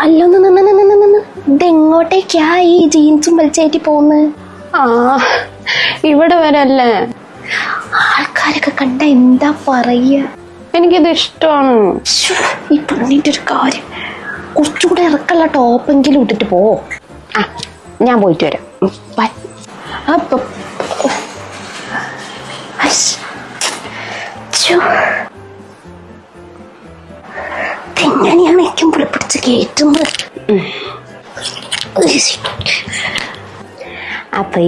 അല്ലൊന്ന് നിന്ന് നിന്ന് നിന്ന് നിന്ന് ഇതെങ്ങോട്ടേക്കാ ഈ ജീൻസും വലിച്ചേറ്റി പോകുന്നത് ആ ഇവിടെ വരല്ലേ? ആൾക്കാരൊക്കെ കണ്ട എന്താ പറയുക എനിക്കിത് ഇഷ്ടമാണ്. ഈ പെണ്ണിന്റെ ഒരു കാര്യം. കുറച്ചുകൂടെ ഇറക്കല്ല ടോപ്പെങ്കിലും ഇട്ടിട്ട് പോ. ആ ഞാൻ പോയിട്ട് വരാം. ബൈ അപ്പൊ ഇതെങ്ങനെയാണ് ഏറ്റവും പുളി പിടിച്ച്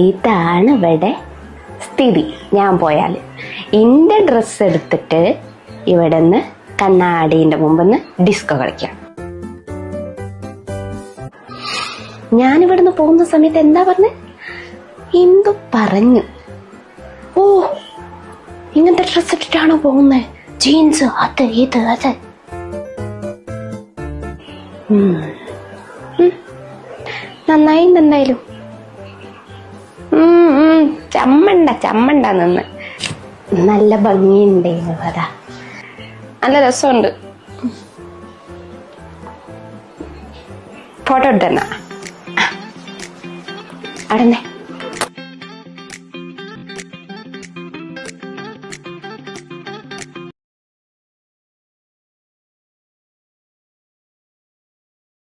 ഇതാണ് ഇവിടെ സ്ഥിതി. ഞാൻ പോയാൽ എന്റെ ഡ്രസ്സ് എടുത്തിട്ട് ഇവിടെ നിന്ന് കണ്ണാടീന്റെ മുമ്പിന്ന് ഡിസ്കോ കളിക്കാം. ഞാൻ നിന്ന് പോകുന്ന സമയത്ത് എന്താ പറഞ്ഞ? എന്തു പറഞ്ഞു. ഓ ഇങ്ങനത്തെ ഡ്രസ്സ് ഇട്ടിട്ടാണോ പോകുന്നത് ജീൻസ് അത് ഇത് അത്. നന്നായി ഉം. ചമ്മണ്ട ചമ്മണ്ട നിന്ന്. നല്ല ഭംഗിയുണ്ട് അതാ നല്ല രസമുണ്ട്. ഫോട്ടോ ഇട്ടെന്നാ അടന്നെ.